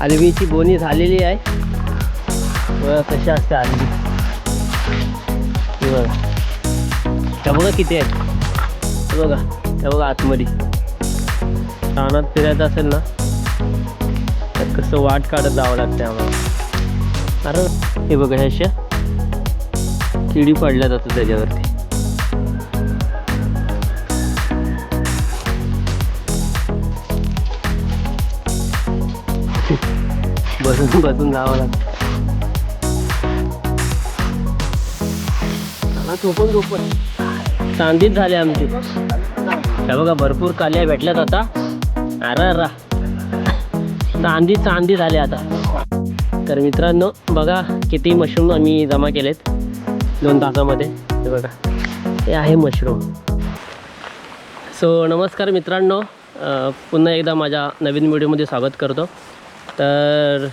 आलवीची बोनी झालेली आहे. बघा कशी असते आलवी. हे बघा. त्या बघा किती आहेत. बघा त्या बघा आतमध्ये. रानात फिरायचं असेल ना तर कसं वाट काढत जावं लागते आम्हाला. अरे हे बघा अशा किडी पडल्या जातात त्याच्यावरती. बसून बसून जावं लागतं. झोपून झोपून चांदीच झाले आमची. बघा भरपूर काल्या भेटल्यात आता. अरे अरा. चांदी चांदी झाले आता. तर मित्रांनो बघा किती मशरूम आम्ही जमा केलेत. दोन तासामध्ये. हे बघा. हे आहे मशरूम. सो नमस्कार मित्रांनो. पुन्हा एकदा माझ्या नवीन व्हिडिओमध्ये स्वागत करतो. तर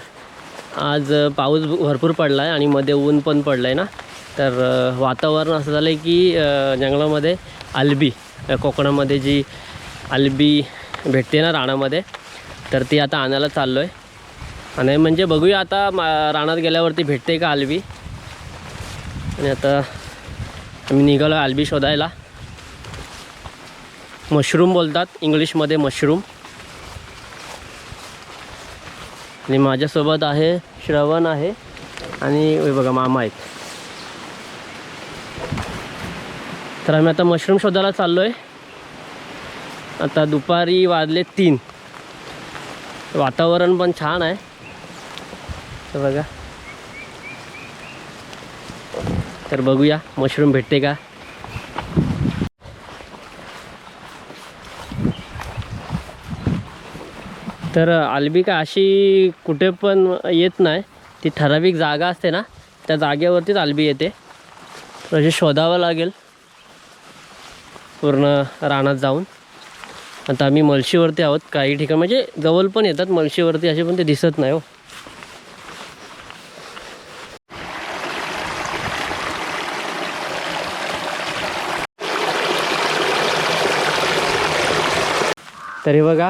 आज पाऊस भरपूर पडला आहे आणि मध्ये ऊन पण पडलं आहे ना. तर वातावरण असं झालं आहे की जंगलामध्ये आलबी कोकणामध्ये जी आलबी भेटते ना रानामध्ये तर ती आता आणायला चाललो आहे आणि म्हणजे बघूया आता मा रानात गेल्यावरती भेटते का आलबी आणि आता आम्ही निघालो आलबी शोधायला. मशरूम बोलतात इंग्लिशमध्ये मशरूम. आणि माझ्यासोबत आहे श्रवण आहे आणि बघा मामा आहेत. तर आम्ही आता मशरूम शोधायला चाललो आहे आता दुपारी वाजले तीन. वातावरण पण छान आहे. तर बघा. तर बघूया मशरूम भेटते का? तर आल्बिका का अशी कुठे पण येत नाही. ती ठराविक जागा असते ना त्या जागेवरतीच आल्बी येते. तर शोधावं लागेल. पूर्ण रानात जाऊन. आता आम्ही मलशीवरती आहोत काही ठिकाण म्हणजे जवळ पण येतात मलशीवरती असे पण ते दिसत नाही हो. तरी बघा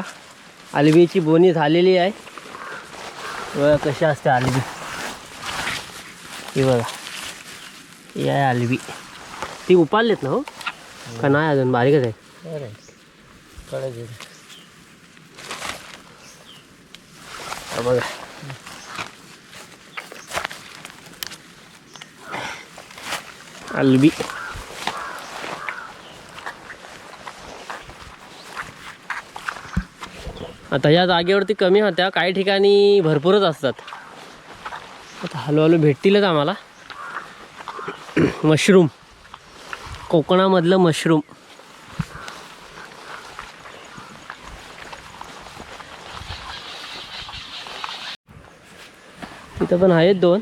आलबीची बोनी झालेली आहे. बघा कशी असते आलबी ही बघा. ही आहे आलबी ती उपाडलेत ना हो? का नाही अजून? बारीकच आहे. बघा. आलबी आता या जागेवरती कमी होत्या काही ठिकाणी भरपूरच असतात. आता हळूहळू भेटतीलच आम्हाला. मशरूम. कोकणामधलं मशरूम. तिथं पण आहेत दोन.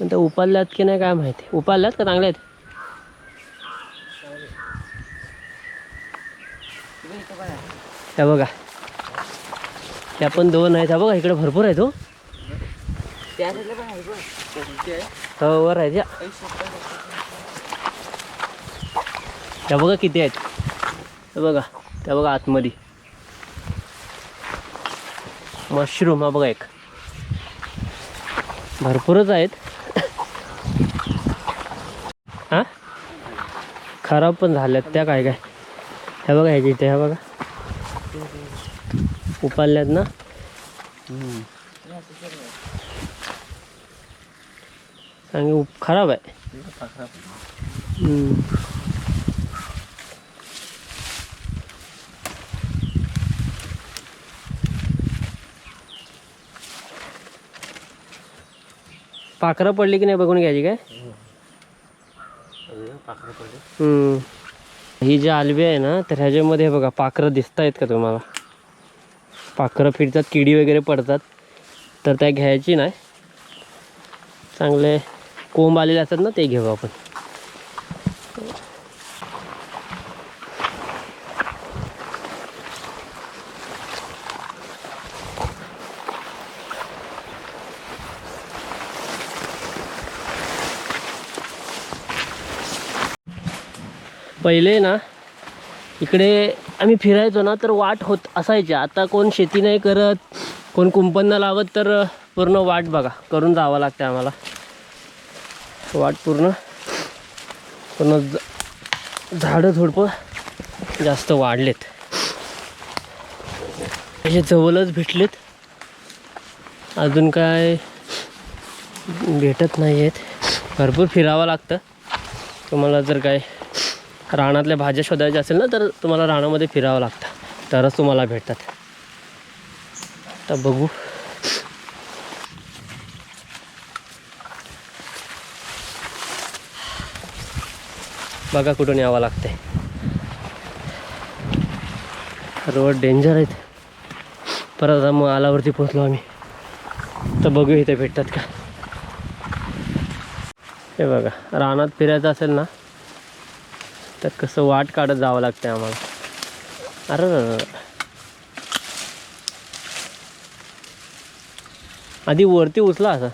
पण त्या उपाल्यात की नाही काय माहिती. उपाल्यात का? चांगल्या आहेत? त्या बघा. त्या पण दोन आहेत. ह्या बघा इकडे भरपूर आहेत हो. हो वर आहेत या. त्या बघा किती आहेत. त्या बघा त्या बघा आतमध्ये. मशरूम हा बघा एक. भरपूरच आहेत. हा? खराब पण झाल्यात त्या काय काय. ह्या बघा ह्याच्या इथे ह्या बघा. उपाल्यात ना? सांगे उप खराब आहे. पाखरं पडली की नाही बघून घ्यायची काय? हम्म. ही जी आलबी आहे ना तर ह्याच्यामध्ये बघा पाखरं दिसत आहेत का तुम्हाला? पाखरं फिरतात किडी वगैरे पडतात तर त्या घ्यायची नाही. चांगले कोंब आलेले असतात ना ते घेऊ आपण. पहिले ना इकडे आम्ही फिरायचो ना तर वाट होत असायची. आता कोण शेती नाही करत कोण कुंपण लावत तर पूर्ण वाट बघा करून जावं लागते आम्हाला. वाट पूर्ण पूर्ण झाडं झुडपं जास्त वाढलेत. असे जवळच भेटलेत. अजून काय भेटत नाही आहेत भरपूर फिरावं लागतं. तुम्हाला जर काय रानातल्या भाज्या शोधायच्या असेल ना तर तुम्हाला रानामध्ये फिरावं लागतं. तरच तुम्हाला भेटतात. तर बघू. बघा कुठून यावं लागतंय. रोड डेंजर आहेत. परत आता मग आलावरती पोचलो आम्ही. तर बघू इथे भेटतात का. हे बघा रानात फिरायचं असेल ना तर कसं वाट काढत जावं लागतं आम्हाला. अरे आधी वरती उचला असं.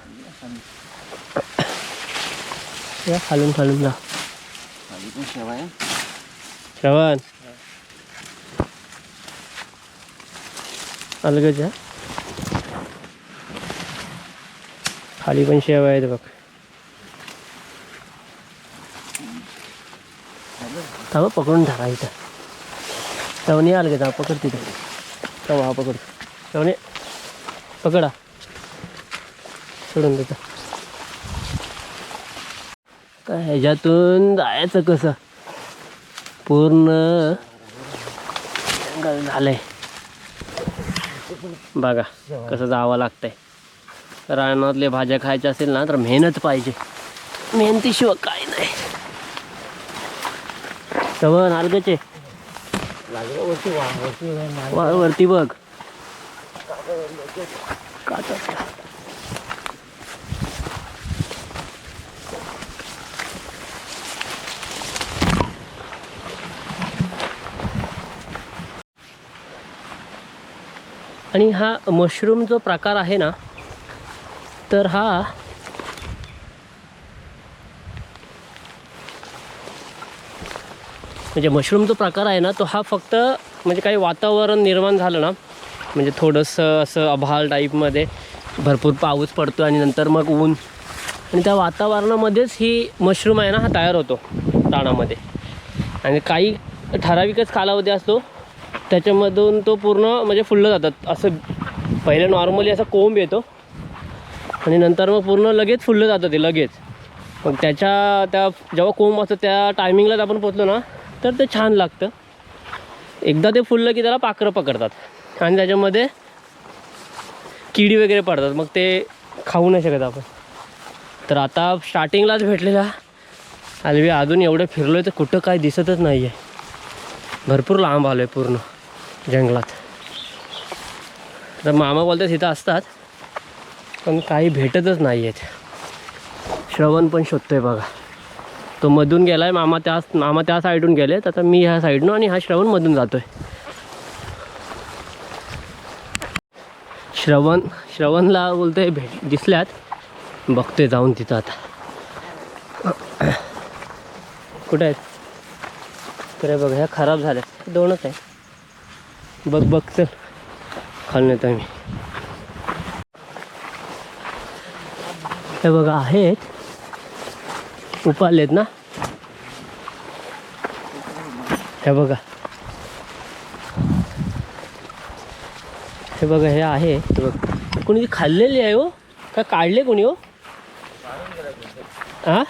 या खालून खालून जा. श्रवण. अलगच आहे खाली पण शेव आहेत बघ. थांबा पकडून टाका इथं तवणी आलं हा पकड तिथं. तेव्हा हा पकड. श्रवणी पकडा. सोडून देतो. काय ह्याच्यातून जायचं कसं? पूर्ण जंगल झालंय. बघा कसं जावं लागतंय. रानातले भाज्या खायच्या असेल ना तर मेहनत पाहिजे. मेहनतीशिवाय काय नाही. तव अलगचे वरती बघ. आणि हा मशरूम जो प्रकार आहे ना तर हा म्हणजे मशरूम जो प्रकार आहे ना तो हा फक्त म्हणजे काही वातावरण निर्माण झालं ना म्हणजे थोडंसं असं अभाल टाईपमध्ये भरपूर पाऊस पडतो आणि नंतर मग ऊन. आणि त्या वातावरणामध्येच ही मशरूम आहे ना हा तयार होतो रानामध्ये. आणि काही ठराविकच कालावधी असतो त्याच्यामधून तो पूर्ण म्हणजे फुललं जातात. असं पहिले नॉर्मली असा कोंब येतो आणि नंतर मग पूर्ण लगेच फुललं जातं ते लगेच. मग त्याच्या त्या जेव्हा कोंब असतो त्या टायमिंगलाच आपण पोचलो ना तर ते छान लागतं. एकदा ते फुललं की त्याला पाखरं पकडतात. आणि त्याच्यामध्ये किडी वगैरे पडतात. मग ते खाऊ नाही शकत आपण. तर आता स्टार्टिंगलाच भेटलेला. हलवी अजून एवढं फिरलो आहे तर कुठं काय दिसतच नाही आहे भरपूर लांब आलो आहे पूर्ण जंगलात. तर मामा बोलतात तिथं असतात पण काही भेटतच नाही आहेत श्रवण पण शोधतो आहे बघा. तो मधून गेला आहे मामा त्या मामा त्या साईडून गेलेत आता मी ह्या साईडनं आणि हा श्रवण मधून आहे श्रवण श्रवणला बोलतोय भेट दिसल्यात. बघतोय जाऊन तिथं आता. कुठे आहेत? तर बघ ह्या खराब झाल्या दोनच आहे बघ बघ चल खालून मी. हे बघा आहेत. उपालेत ना? हे बघा. हे बघा हे आहे. हे बघ. कोणी खाल्लेली आहे हो? का काढले कोणी हो? हा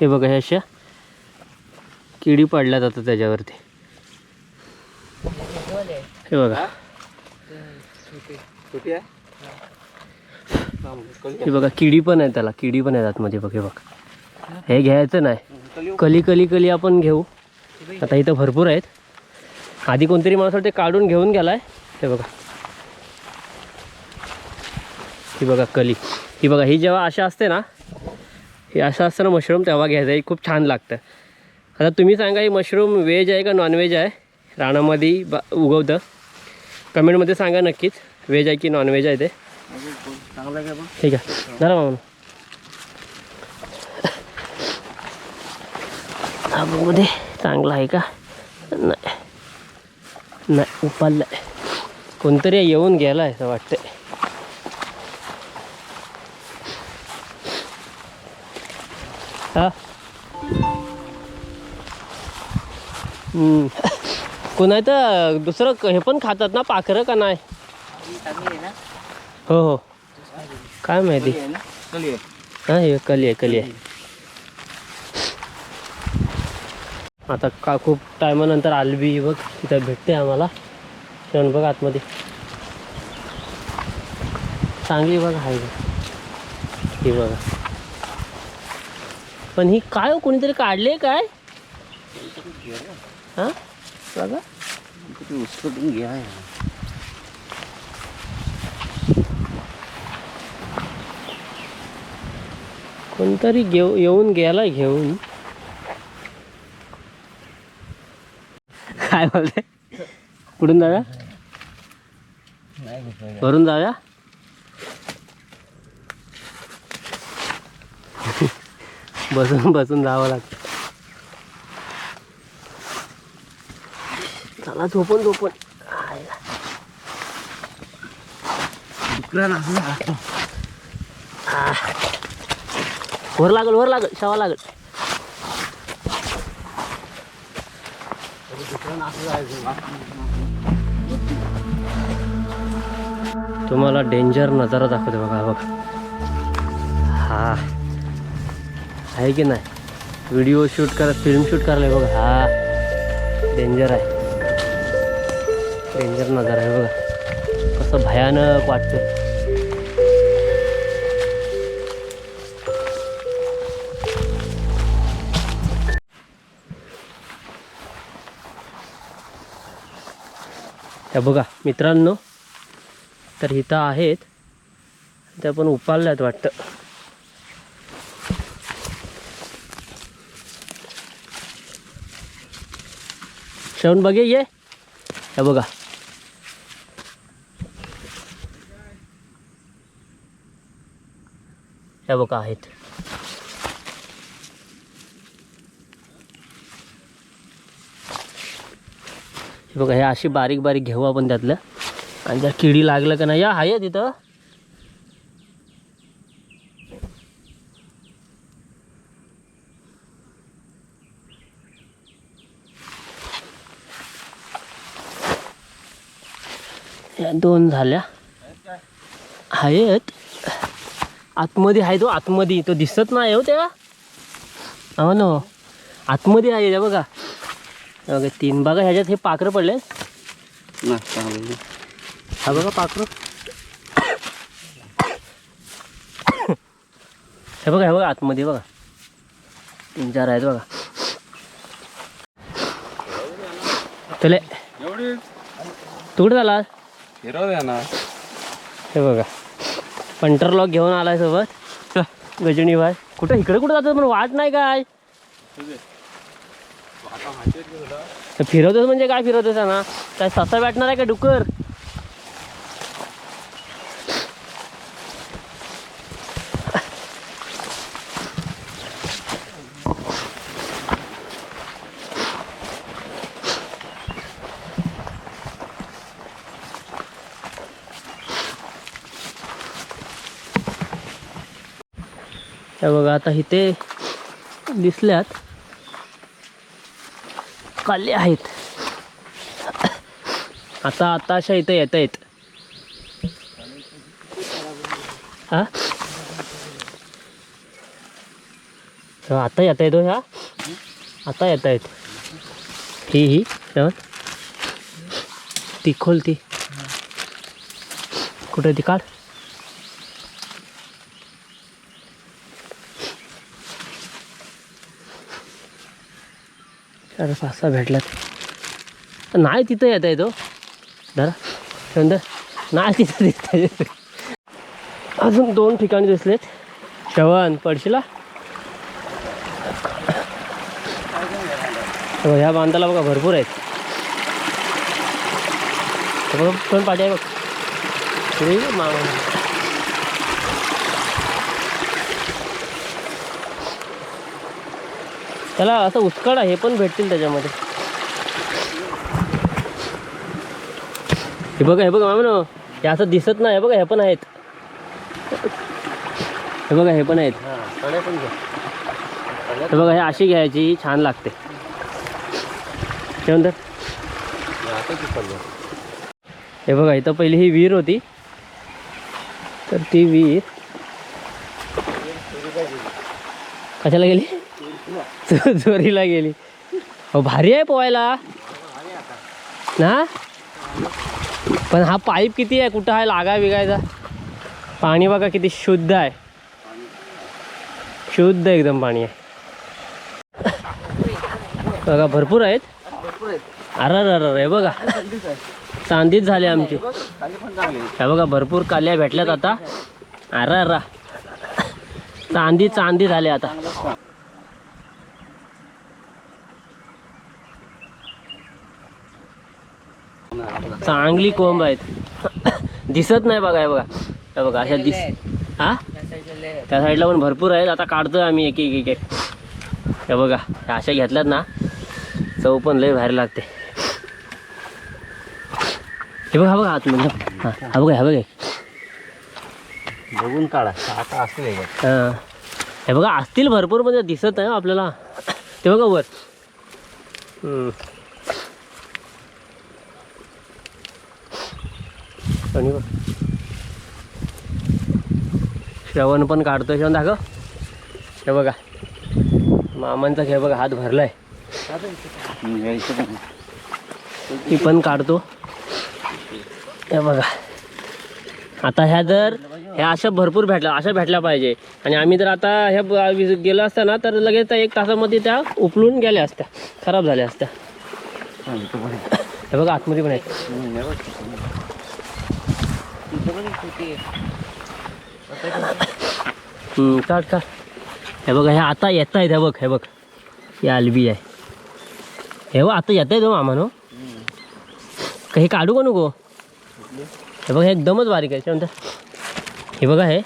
हे बघा हे अशा किडी पडल्या जातात त्याच्यावरती. हे बघा. हे बघा किडी पण आहे त्याला किडी पण येतात मध्ये बघ हे बघ. हे घ्यायचं नाही. कली कली कली आपण घेऊ. आता इथं भरपूर आहेत. आधी कोणतरी मला ते काढून घेऊन गेलाय. हे बघा. ही बघा कली. ही बघा ही जेव्हा अशा असते ना हे असं असतं ना मशरूम तेव्हा घ्यायचं. हे खूप छान लागतं. आता तुम्ही सांगा ही मशरूम व्हेज आहे का नॉनव्हेज आहे? रानामध्ये बा उगवतं. कमेंटमध्ये सांगा नक्कीच. व्हेज आहे की नॉनव्हेज आहे ते? ठीक आहे. झालं मामा. मध्ये चांगला आहे का? नाही. नाही उपाललाय कोणतरी येऊन गेलाय असं वाटतंय. हा? हम्म. कुणा तर दुसरं क- हे पण खातात ना पाखरं का नाही? हो हो. काय माहिती? हा हे कली आहे कली आहे. आता का खूप टायमानंतर आलबी बघ तिथं भेटते आम्हाला. शेवण बघ आतमध्ये. चांगली बघ आहे बघ. ही बघा. पण ही काय हो कोणीतरी काढले काय? हा? बघा उसकटून घ्या कोणतरी घेऊ येऊन गेलाय घेऊन काय बोलते कुठून जाऊया भरून जाऊया बसून बसून जावं लागतं चला झोपून झोपून वर लागल वर लागल शावा लागल तुम्हाला डेंजर नजारा दाखवते बघा बघा हा आहे की नाही व्हिडिओ शूट करा फिल्म शूट करायला बघा हा डेंजर आहे डेंजर नजारा आहे बघा. कसं भयानक वाटतं त्या बघा मित्रांनो तर इथं आहेत. त्या पण उपालल्यात वाटतं. श्रवण बघे ये. हे बघा. या बघा आहेत. हे बघा हे अशी बारीक बारीक घेऊ आपण त्यातलं. आणि जर किडी लागलं का नाही या आहे तिथं. या दोन झाल्या. आहेत. आतमध्ये आहे तो आतमध्ये. तो दिसत नाही हो त्या हो ना. आतमध्ये आहे त्या बघा. हे बघा तीन बघा ह्याच्यात हे पाखरं पडले. हा बघा पाखरं. हे बघा हे बघा आतमध्ये बघा. तीन चार आहेत बघा. चले. एवढी? तू कुठे झाला फिरव द्या ना. हे बघा. पंटर लॉक घेऊन आलाय सोबत. गजनी भाई. कुठं? इकडे कुठं जातात पण वाट नाही काय? फिरवतोस म्हणजे काय फिरवतोस ना? काय ससा भेटणार आहे का डुकर हे बघा आता इथे दिसल्यात. काले आहेत. आता आता अशा इथं येत आहेत. हा? आता येत येतो हो ह्या. आता येत आहेत. ही ही ती खोल ती. ती? काढ. चार पाच सहा भेटलात नाही तिथं येत आहे तो. धरा. नंतर नाही तिथं दिसत आहे. अजून दोन ठिकाणी दिसलेत श्रवण पडशीला. हो, ह्या बांधाला बघा भरपूर आहेत. हे बघा दोन पाठी आहे बघ मामा त्याला असं उचकड हे पण भेटतील त्याच्यामध्ये. हे बघा हे बघा मामा हे असं दिसत नाही हे बघा हे पण आहेत. हे बघा हे पण आहेत. हे बघा हे अशी घ्यायची छान लागते. त्यानंतर हे बघा इथं पहिली ही विहीर होती. तर ती विहीर कशाला गेली? चोरीला गेली. हो भारी आहे पोहायला. ना? पण हा पाईप किती आहे? कुठं आहे? लागा बिगायचा. पाणी बघा किती शुद्ध आहे. शुद्ध एकदम पाणी आहे. बघा भरपूर आहेत. अर अरे आहे बघा. चांदीच झाले आमची. हे बघा भरपूर काल्या भेटल्यात आता. अर अरा चांदी चांदी झाले आता. चांगली कोंब आहेत. दिसत नाही बघा हे बघा. हे बघा अशा दिस हा? त्या साईडला पण भरपूर आहेत. आता काढतोय आम्ही एक एक एक एक. हे बघा अशा घेतल्यात ना चव पण लय बाहेर लागते. हे बघा बघा आतमध्ये हा हा बघा हा बघा. बघून काढा. आता असले हा. हे बघा असतील भरपूर म्हणजे दिसत आहे हो आपल्याला. ते बघा वर. आणि बघ. श्रवण पण काढतोय श्रवण दाखव. हे बघा. मामांचा हे बघा हात भरलाय. ती पण काढतो. हे बघा. आता ह्या जर ह्या अशा भरपूर भेटल्या अशा भेटल्या पाहिजे. आणि आम्ही जर आता ह्या गेलो असता ना तर लगेच एक तासामध्ये त्या उपलून गेल्या असत्या. खराब झाल्या असत्या. हे बघा आतमध्ये पण आहेत हम्म, हे बघ. इथं पण एक छोटी आहे. हम्म, काढ काढ हे बघा हे आता येत आहेत हे बघ हे बघ. ही आलबी आहे. हे बघ आता येत आहे तो मामानो का हे काढू का नको? हे बघ हे एकदमच बारीक आहे. त्यानंतर हे बघा हे.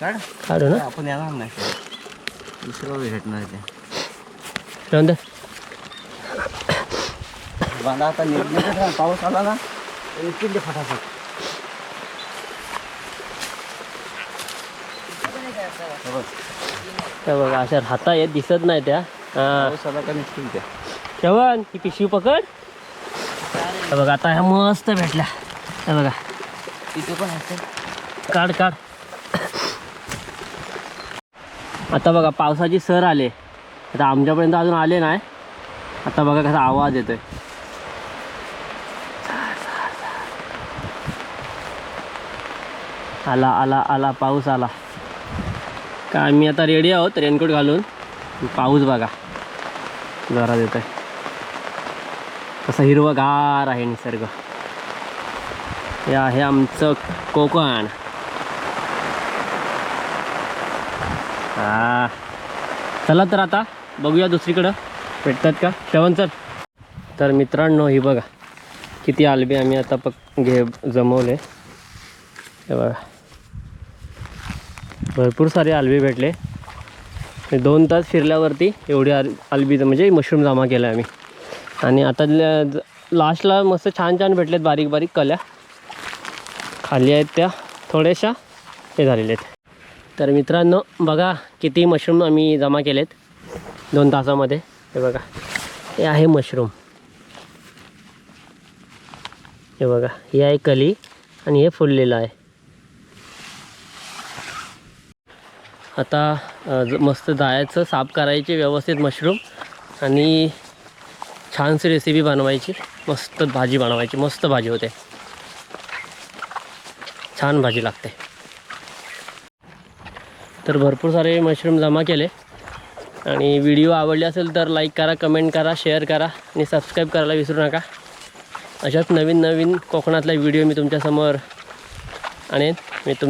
काढ. काढू ना. आपण येणार नाही दुसरं भेटणार आहे ते. त्यानंतर बांधा आता पाऊस आला ना? फटाफट. हे बघा अशा राहता येत दिसत नाही त्या. हा. त्या श्रवण ही पिशवी पकड. बघा आता ह्या मस्त भेटल्या. बघा. तिथे पण काढ काढ. आता बघा पावसाची सर आले. आता आमच्यापर्यंत अजून आले नाही. आता बघा कसा आवाज येतोय. आला आला आला पाऊस आला. तर आम्ही आता रेडी आहोत रेनकोट घालून. पाऊस बघा. जोरात आहे कसं हिरवगार आहे निसर्ग. हे आहे आमचं कोकण. हा. चला तर आता बघूया दुसरीकडं. भेटतात का? श्रवण सर. तर मित्रांनो ही बघा. किती आलबे आम्ही आता पक घे जमवले. हे बघा. भरपूर सारे आलबी भेटले. दोन तास फिरल्यावरती एवढी आल आलबी म्हणजे मशरूम जमा केला आम्ही. आणि आता ल- लास्टला मस्त छान छान भेटलेत बारीक बारीक कल्या. खाली आहेत त्या थोड्याशा हे झालेल्या आहेत. तर मित्रांनो बघा किती मशरूम आम्ही जमा केलेत. दोन तासामध्ये. हे बघा. हे आहे मशरूम हे बघा. ही आहे कली आणि हे फुललेलं आहे. आता मस्त जायचं साफ करायचे व्यवस्थित मशरूम आणि छानशी रेसिपी बनवायची. मस्त भाजी बनवायची मस्त भाजी होते. छान भाजी लागते. तर भरपूर सारे मशरूम जमा केले. आणि व्हिडिओ आवडले असेल तर लाईक करा कमेंट करा शेअर करा आणि सबस्क्राईब करायला विसरू नका. अशाच नवीन नवीन कोकणातला व्हिडिओ मी तुमच्यासमोर आणेन. मी तुम